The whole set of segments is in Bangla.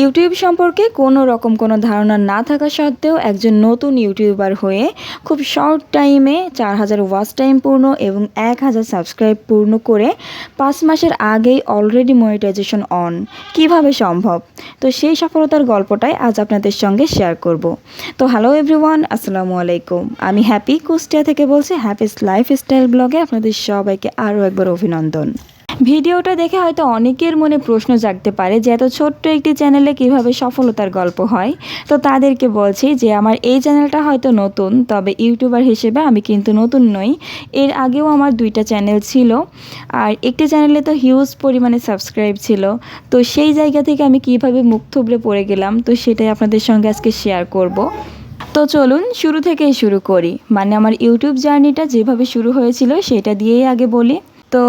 ইউটিউব সম্পর্কে কোনো রকম কোনো ধারণা না থাকা সত্ত্বেও একজন নতুন ইউটিউবার হয়ে খুব শর্ট টাইমে চার হাজার ওয়াচ টাইম পূর্ণ এবং এক হাজার সাবস্ক্রাইব পূর্ণ করে পাঁচ মাসের আগেই অলরেডি মনিটাইজেশন অন কীভাবে সম্ভব? তো সেই সফলতার গল্পটাই আজ আপনাদের সঙ্গে শেয়ার করব। তো হ্যালো এভরিওয়ান আসসালামু আলাইকুম। আমি হ্যাপি কুষ্টিয়া থেকে বলছি হ্যাপিস লাইফস্টাইল ব্লগে আপনাদের সবাইকে আরও একবার অভিনন্দন। ভিডিওটা দেখে হয়তো অনেকের মনে প্রশ্ন জাগতে পারে যে এত ছোট্ট একটি চ্যানেলে কীভাবে সফলতার গল্প হয়। তো তাদেরকে বলছি যে আমার এই চ্যানেলটা হয়তো নতুন, তবে ইউটিউবার হিসেবে আমি কিন্তু নতুন নই। এর আগেও আমার দুইটা চ্যানেল ছিল, আর একটি চ্যানেলে তো হিউজ পরিমাণে সাবস্ক্রাইব ছিল। তো সেই জায়গা থেকে আমি কীভাবে মুখ থুবড়ে পড়ে গেলাম, তো সেটাই আপনাদের সঙ্গে আজকে শেয়ার করব। তো চলুন শুরু থেকেই শুরু করি। মানে আমার ইউটিউব জার্নিটা যেভাবে শুরু হয়েছিল, সেটা দিয়েই আগে বলি। তো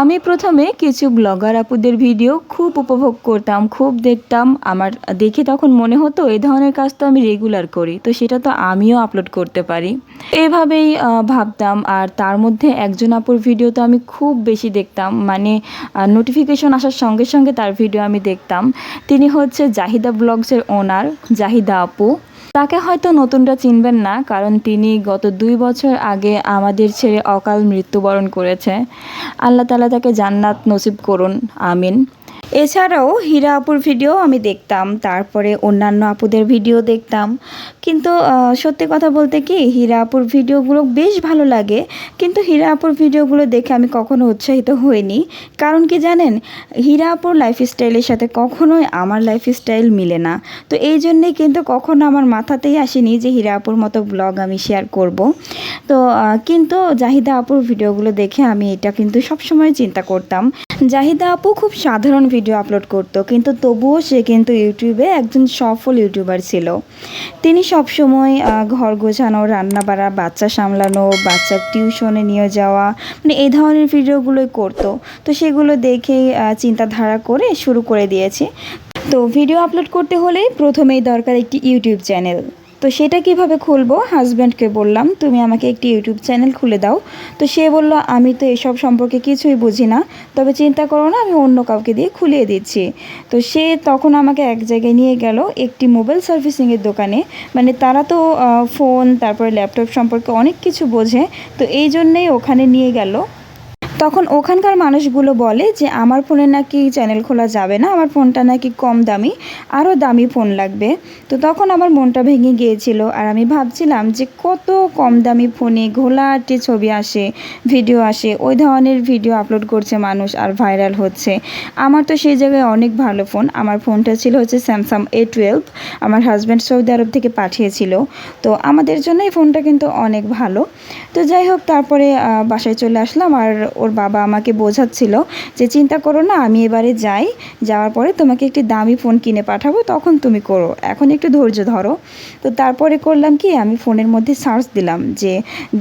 আমি প্রথমে কিছু ব্লগার আপুদের ভিডিও খুব উপভোগ করতাম, খুব দেখতাম। আমার দেখে তখন মনে হতো এই ধরনের কাজ তো আমি রেগুলার করি, তো সেটা তো আমিও আপলোড করতে পারি। এভাবেই ভাবতাম, আর তার মধ্যে একজন আপুর ভিডিও তো আমি খুব বেশি দেখতাম। মানে নোটিফিকেশন আসার সঙ্গে সঙ্গে তার ভিডিও আমি দেখতাম। তিনি হচ্ছে জাহিদা ব্লগসের ওনার জাহিদা আপু। তাকে হয়তো নতুনটা চিনবেন না, কারণ তিনি গত দুই বছর আগে আমাদের ছেড়ে অকাল মৃত্যুবরণ করেছে। আল্লাহ তালা তাকে জান্নাত নসিব করুন, আমিন। এছাড়াও হীরা আপুর ভিডিও আমি দেখতাম, তারপরে অন্যান্য আপুদের ভিডিও দেখতাম। কিন্তু সত্যি কথা বলতে কি, হীরা আপুর ভিডিওগুলো বেশ ভালো লাগে, কিন্তু হীরা আপুর ভিডিওগুলো দেখে আমি কখনো উৎসাহিত হইনি। কারণ কি জানেন, হীরা আপুর লাইফস্টাইলের সাথে কখনোই আমার লাইফস্টাইল মিলে না। তো এই জন্যেই কিন্তু কখনো আমার মাথাতেই আসেনি যে হীরা আপুর মতো ব্লগ আমি শেয়ার করব। তো কিন্তু জাহিদা আপুর ভিডিওগুলো দেখে আমি এটা কিন্তু সবসময় চিন্তা করতাম। জাহিদা আপু খুব সাধারণ ভিডিও আপলোড করতো। কিন্তু তবুও সে কিন্তু ইউটিউবে একজন সফল ইউটিউবার ছিল। তিনি সবসময় ঘর গোছানো রান্না বাড়া বাচ্চা সামলানো বাচ্চার টিউশনে নিয়ে যাওয়া মানে এই ধরনের ভিডিওগুলোই করতো। তো সেগুলো দেখেই চিন্তাধারা করে শুরু করে দিয়েছে। তো ভিডিও আপলোড করতে হলেই প্রথমেই দরকার একটি ইউটিউব চ্যানেল তো সেটা কীভাবে খুলবো? হাজব্যান্ডকে বললাম, তুমি আমাকে একটি ইউটিউব চ্যানেল খুলে দাও। তো সে বলল, আমি তো এসব সম্পর্কে কিছুই বুঝি না, তবে চিন্তা করো না, আমি অন্য কাউকে দিয়ে খুলিয়ে দিচ্ছি। তো সে তখন আমাকে এক জায়গায় নিয়ে গেল একটি মোবাইল সার্ভিসিংয়ের দোকানে। মানে তারা তো ফোন, তারপরে ল্যাপটপ সম্পর্কে অনেক কিছু বোঝে। তো এই জন্যেই ওখানে নিয়ে গেল। তখন ওখানকার মানুষগুলো বলে যে, আমার ফোনে নাকি চ্যানেল খোলা যাবে না, আমার ফোনটা নাকি কম দামি আরও দামি ফোন লাগবে। তো তখন আমার মনটা ভেঙে গিয়েছিল আর আমি ভাবছিলাম যে, কত কম দামি ফোনে ঘোলাটে ছবি আসে, ভিডিও আসে, ওই ধরনের ভিডিও আপলোড করছে মানুষ আর ভাইরাল হচ্ছে। আমার তো সেই জায়গায় অনেক ভালো ফোন। আমার ফোনটা ছিল হচ্ছে স্যামসাং এ টুয়েলভ আমার হাজব্যান্ড সৌদি আরব থেকে পাঠিয়েছিল। তো আমাদের জন্য এই ফোনটা কিন্তু অনেক ভালো। তো যাই হোক, তারপরে বাসায় চলে আসলাম আর ওর বাবা আমাকে বোঝাচ্ছিল যে চিন্তা করো না, আমি এবারে যাই, যাওয়ার পরে তোমাকে একটি দামি ফোন কিনে পাঠাবো, তখন তুমি করো। এখন একটু ধৈর্য ধরো। তো তারপরে করলাম কি, আমি ফোনের মধ্যে সার্চ দিলাম যে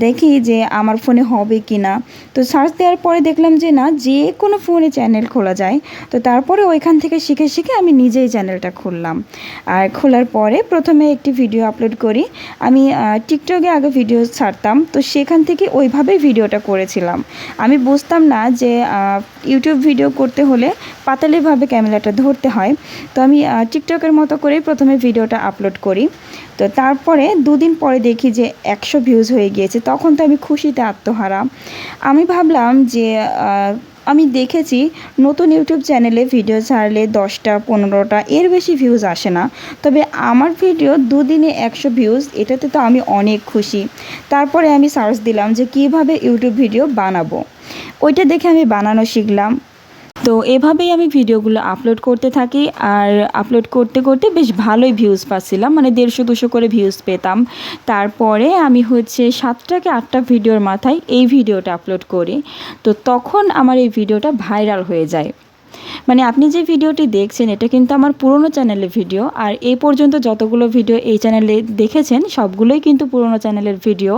দেখি যে আমার ফোনে হবে কি না তো সার্চ দেওয়ার পরে দেখলাম যে না, যে কোনো ফোনে চ্যানেল খোলা যায়। তো তারপরে ওইখান থেকে শিখে শিখে আমি নিজেই চ্যানেলটা খুললাম। আর খোলার পরে প্রথমে একটি ভিডিও আপলোড করি। আমি টিকটকে আগে ভিডিও ছাড়তাম। তো সেখান থেকে ওইভাবেই ভিডিওটা করেছিলাম। আমি বুঝতাম না যে ইউটিউব ভিডিও করতে হলে পাতালিভাবে ক্যামেরাটা ধরতে হয়। তো আমি টিকটকের মতো করেই প্রথমে ভিডিওটা আপলোড করি। তো তারপরে দুদিন পরে দেখি যে একশো ভিউজ হয়ে গিয়েছে। তখন তো আমি খুশিতে আত্মহারা। আমি ভাবলাম যে আমি দেখেছি নতুন ইউটিউব চ্যানেলে ভিডিও ছাড়লে দশটা, পনেরোটা, এর বেশি ভিউজ আসে না। তবে আমার ভিডিও দুদিনে একশো ভিউজ এটাতে তো আমি অনেক খুশি। তারপরে আমি সার্চ দিলাম যে কীভাবে ইউটিউব ভিডিও বানাবো। ওইটা দেখে আমি বানানো শিখলাম। তো এভাবেই আমি ভিডিওগুলো আপলোড করতে থাকি আর আপলোড করতে করতে বেশ ভালোই ভিউজ পাচ্ছিলাম মানে দেড়শো, দুশো করে ভিউজ পেতাম। তারপরে আমি হচ্ছে সাতটাকে আটটা ভিডিওর মাথায় এই ভিডিওটা আপলোড করি। তো তখন আমার এই ভিডিওটা ভাইরাল হয়ে যায়। মানে আপনি যে ভিডিওটি দেখছেন, এটা কিন্তু আমার পুরনো চ্যানেলের ভিডিও। আর এই পর্যন্ত যতগুলো ভিডিও এই চ্যানেলে দেখেছেন, সবগুলোই কিন্তু পুরনো চ্যানেলের ভিডিও।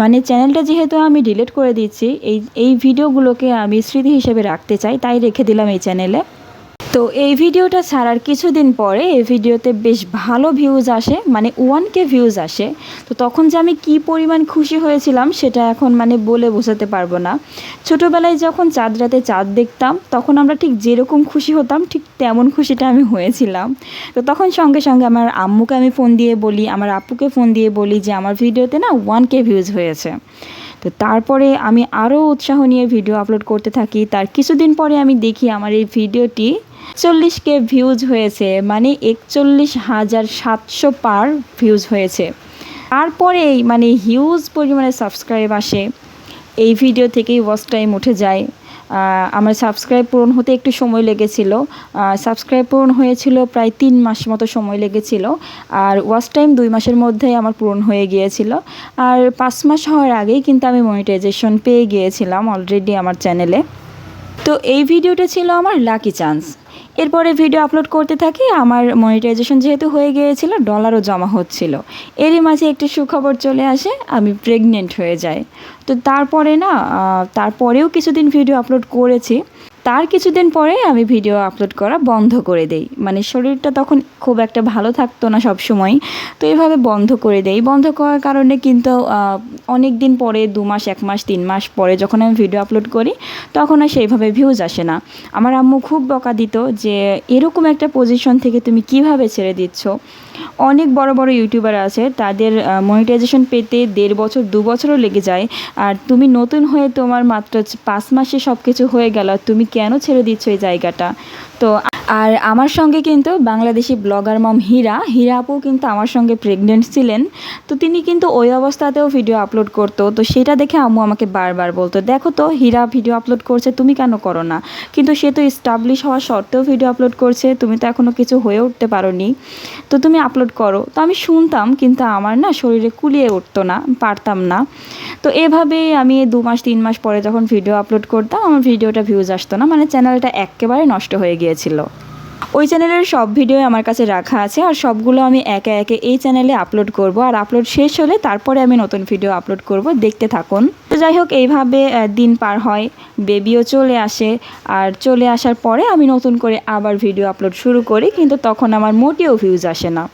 মানে চ্যানেলটা যেহেতু আমি ডিলিট করে দিচ্ছি, এই এই ভিডিওগুলোকে আমি স্মৃতি হিসেবে রাখতে চাই, তাই রেখে দিলাম এই চ্যানেলে। তো এই ভিডিওটা ছাড়ার কিছুদিন পরে এই ভিডিওতে বেশ ভালো ভিউজ আসে মানে ওয়ান কে ভিউজ আসে। তো তখন যে আমি কি পরিমাণ খুশি হয়েছিলাম সেটা এখন মানে বলে বোঝাতে পারব না। ছোটোবেলায় যখন চাঁদ রাতে চাঁদ দেখতাম, তখন আমরা ঠিক যেরকম খুশি হতাম, ঠিক তেমন খুশিটা আমি হয়েছিলাম। তো তখন সঙ্গে সঙ্গে আমার আম্মুকে আমি ফোন দিয়ে বলি, আমার আপুকে ফোন দিয়ে বলি যে, আমার ভিডিওতে না ওয়ান কে ভিউজ হয়েছে। তো তারপরে আমি আরও উৎসাহ নিয়ে ভিডিও আপলোড করতে থাকি। তার কিছুদিন পরে আমি দেখি আমার এই ভিডিওটি চল্লিশ কে ভিউজ হয়েছে মানে একচল্লিশ হাজার সাতশো পার ভিউজ হয়েছে। তারপরেই মানে হিউজ পরিমাণে সাবস্ক্রাইব আসে। এই ভিডিও থেকেই ওয়াচ টাইম উঠে যায়। আমার সাবস্ক্রাইব পূরণ হতে একটু সময় লেগেছিল। সাবস্ক্রাইব পূরণ হয়েছিল প্রায় তিন মাস মতো সময় লেগেছিল। আর ওয়াচ টাইম দুই মাসের মধ্যেই আমার পূরণ হয়ে গিয়েছিল। আর পাঁচ মাস হওয়ার আগেই কিন্তু আমি মনিটাইজেশন পেয়ে গিয়েছিলাম অলরেডি আমার চ্যানেলে তো এই ভিডিওটা ছিল আমার লাকি চান্স এরপরে ভিডিও আপলোড করতে থাকি, আমার মনিটাইজেশন যেহেতু হয়ে গিয়েছিল ডলারও জমা হচ্ছিল। এরই মাঝে একটি সুখবর চলে আসে, আমি প্রেগনেন্ট হয়ে যাই। তো তারপরে না তারপরেও কিছুদিন ভিডিও আপলোড করেছি। তার কিছুদিন পরে আমি ভিডিও আপলোড করা বন্ধ করে দেই। মানে শরীরটা তখন খুব একটা ভালো থাকতো না সব সময় তো এইভাবে বন্ধ করে দেই। বন্ধ করার কারণে কিন্তু অনেক দিন পরে, দু মাস, এক মাস, তিন মাস পরে যখন আমি ভিডিও আপলোড করি, তখন আর সেইভাবে ভিউজ আসে না। আমার আম্মু খুব বকা দিত যে, এরকম একটা পজিশন থেকে তুমি কীভাবে ছেড়ে দিচ্ছ? অনেক বড় বড় ইউটিউবার আছে, তাদের মনিটাইজেশন পেতে দেড় বছর, দু বছরও লেগে যায়। আর তুমি নতুন হয়ে তোমার মাত্র পাঁচ মাসে সব কিছু হয়ে গেল, তুমি কেন ছেড়ে দিচ্ছ এই জায়গাটা? তো আর আমার সঙ্গে কিন্তু বাংলাদেশি ব্লগার মম হীরা। হীরা আপু কিন্তু আমার সঙ্গে প্রেগনেন্ট ছিলেন। তো তিনি কিন্তু ওই অবস্থাতেও ভিডিও আপলোড করতো। তো সেটা দেখে আম্মু আমাকে বারবার বলতো, দেখো তো, হীরা ভিডিও আপলোড করছে, তুমি কেন করো না? কিন্তু সে তো স্টাবলিশ হওয়া সত্ত্বেও ভিডিও আপলোড করছে, তুমি তো এখনও কিছু হয়ে উঠতে পারোনি। তো তুমি আপলোড করো। তো আমি শুনতাম, কিন্তু আমার না শরীরে কুলিয়ে উঠতো না, পারতাম না। তো এভাবেই আমি দু মাস, তিন মাস পরে যখন ভিডিও আপলোড করতাম, আমার ভিডিওটা ভিউজ আসতো না মানে চ্যানেলটা একেবারে নষ্ট হয়ে গিয়েছিল। ওই চ্যানেলের সব ভিডিও আমার কাছে রাখা আছে আর সবগুলো আমি একে একে এই চ্যানেলে আপলোড করব। আর আপলোড শেষ হলে তারপরে আমি নতুন ভিডিও আপলোড করব। দেখতে থাকুন। তো যাই হোক, এইভাবে দিন পার হয়। বেবিও চলে আসে। আর চলে আসার পরে আমি নতুন করে আবার ভিডিও আপলোড শুরু করি, কিন্তু তখন আমার মোটেও ভিউজ আসে না।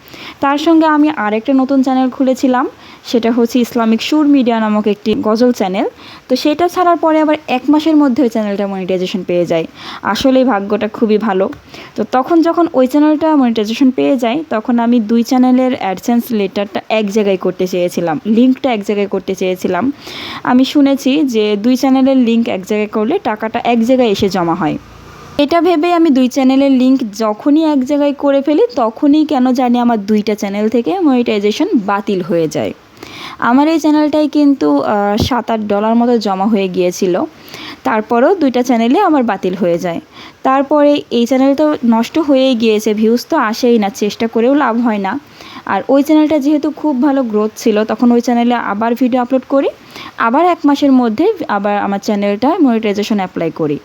তার সঙ্গে আমি আরেকটা নতুন চ্যানেল খুলেছিলাম, সেটা হচ্ছে ইসলামিক সুর মিডিয়া নামক একটি গজল চ্যানেল তো সেটা ছাড়ার পরে আবার এক মাসের মধ্যে ওই চ্যানেলটা মনিটাইজেশন পেয়ে যায়। আসলেই ভাগ্যটা খুবই ভালো। তো তখন যখন ওই চ্যানেলটা মনিটাইজেশন পেয়ে যায়, তখন আমি দুই চ্যানেলের অ্যাডসেন্স লেটারটা এক জায়গায় করতে চেয়েছিলাম। লিঙ্কটা এক জায়গায় করতে চেয়েছিলাম। আমি শুনেছি যে দুই চ্যানেলের লিঙ্ক এক জায়গায় করলে টাকাটা এক জায়গায় এসে জমা হয়। এটা ভেবে আমি দুই চ্যানেলের লিঙ্ক যখনই এক জায়গায় করে ফেলি, তখনই কেন জানি আমার দুইটা চ্যানেল থেকে মনিটাইজেশন বাতিল হয়ে যায়। আমার এই চ্যানেলটাই কিন্তু সাত আট ডলার মতো জমা হয়ে গিয়েছিল। তারপরও দুইটা চ্যানেলে আমার বাতিল হয়ে যায়। তারপরে এই চ্যানেল তো নষ্ট হয়েই গিয়েছে ভিউজ তো আসেই না, চেষ্টা করেও লাভ হয় না। আর ওই চ্যানেলটা যেহেতু খুব ভালো গ্রোথ ছিল, তখন ওই চ্যানেলে আবার ভিডিও আপলোড করি, আবার এক মাসের মধ্যে আবার আমার চ্যানেলটা মনিটাইজেশন অ্যাপ্লাই করি।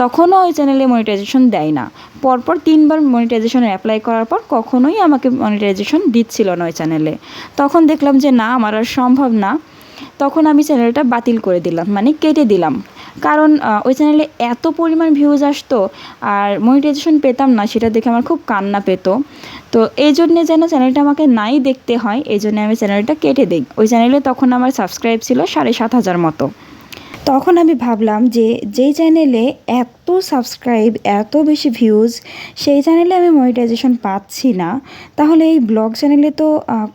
তখনও ওই চ্যানেলে মনিটাইজেশন দেয় না। পরপর তিনবার মনিটাইজেশন অ্যাপ্লাই করার পর কখনোই আমাকে মনিটাইজেশন দিচ্ছিল না ওই চ্যানেলে তখন দেখলাম যে না, আমার আর সম্ভব না। তখন আমি চ্যানেলটা বাতিল করে দিলাম মানে কেটে দিলাম। কারণ ওই চ্যানেলে এত পরিমাণ ভিউজ আসতো আর মনিটাইজেশন পেতাম না, সেটা দেখে আমার খুব কান্না পেত। তো এই জন্যে যেন চ্যানেলটা আমাকে নাই দেখতে হয়, এই জন্য আমি চ্যানেলটা কেটে দিই। ওই চ্যানেলে তখন আমার সাবস্ক্রাইব ছিল সাড়ে সাত হাজার মতো। তখন আমি ভাবলাম যে যেই চ্যানেলে এত সাবস্ক্রাইব, এত বেশি ভিউজ সেই চ্যানেলে আমি মনিটাইজেশন পাচ্ছি না। তাহলে এই ব্লগ চ্যানেলে তো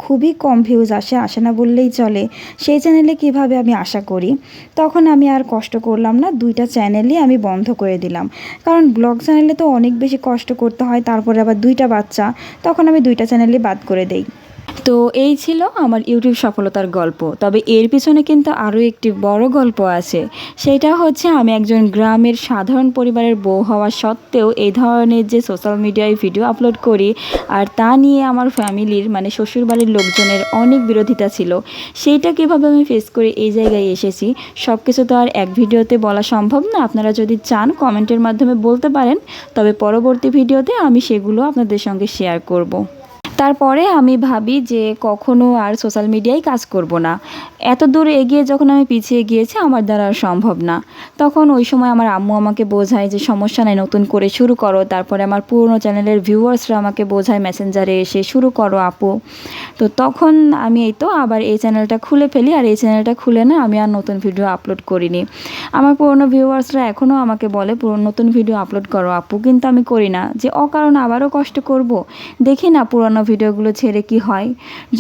খুবই কম ভিউজ আসে আসে না বললেই চলে। সেই চ্যানেলে কীভাবে আমি আশা করি? তখন আমি আর কষ্ট করলাম না, দুইটা চ্যানেলই আমি বন্ধ করে দিলাম। কারণ ব্লগ চ্যানেলে তো অনেক বেশি কষ্ট করতে হয়, তারপরে আবার দুইটা বাচ্চা, তখন আমি দুইটা চ্যানেলই বাদ করে দেই। তো এই ছিল আমার ইউটিউব সফলতার গল্প। তবে এর পিছনে কিন্তু আরও একটি বড় গল্প আছে। সেটা হচ্ছে আমি একজন গ্রামের সাধারণ পরিবারের বউ হওয়া সত্ত্বেও এই ধরনের যে সোশ্যাল মিডিয়ায় ভিডিও আপলোড করি, আর তা নিয়ে আমার ফ্যামিলির মানে শ্বশুরবাড়ির লোকজনের অনেক বিরোধিতা ছিল। সেইটা কীভাবে আমি ফেস করে এই জায়গায় এসেছি সব কিছু তো আর এক ভিডিওতে বলা সম্ভব না। আপনারা যদি চান কমেন্টের মাধ্যমে বলতে পারেন। তবে পরবর্তী ভিডিওতে আমি সেগুলো আপনাদের সঙ্গে শেয়ার করব। তারপরে আমি ভাবি যে কখনো আর সোশ্যাল মিডিয়ায় কাজ করব না। এত দূর এগিয়ে যখন আমি পিছিয়ে গিয়েছি, আমার দ্বারা আর সম্ভব না। তখন ওই সময় আমার আম্মু আমাকে বোঝায় যে, সমস্যা নাই, নতুন করে শুরু করো। তারপরে আমার পুরনো চ্যানেলের ভিউয়ার্সরা আমাকে বোঝায় মেসেঞ্জারে এসে শুরু করো আপু। তো তখন আমি এই তো আবার এই চ্যানেলটা খুলে ফেলি, আর এই চ্যানেলটা খুলে না আমি আর নতুন ভিডিও আপলোড করিনি। আমার পুরনো ভিউয়ার্সরা এখনও আমাকে বলে পুরো নতুন ভিডিও আপলোড করো আপু। কিন্তু আমি করি না। যে, অকারণে আবারও কষ্ট করব? দেখি না পুরনো ভিডিওগুলো ছেড়ে কি হয়?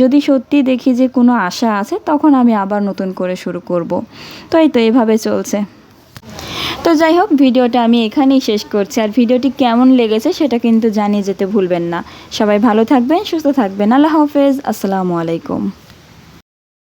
যদি সত্যি দেখি যে কোনো আশা আছে, তখন আমি আবার নতুন করে শুরু করব। তো এই তো এভাবে চলছে। তো যাই হোক, ভিডিওটা আমি এখানেই শেষ করছি। আর ভিডিওটি কেমন লেগেছে সেটা কিন্তু জানিয়ে যেতে ভুলবেন না। সবাই ভালো থাকবেন, সুস্থ থাকবেন। আল্লাহ হাফেজ। আসসালামু আলাইকুম।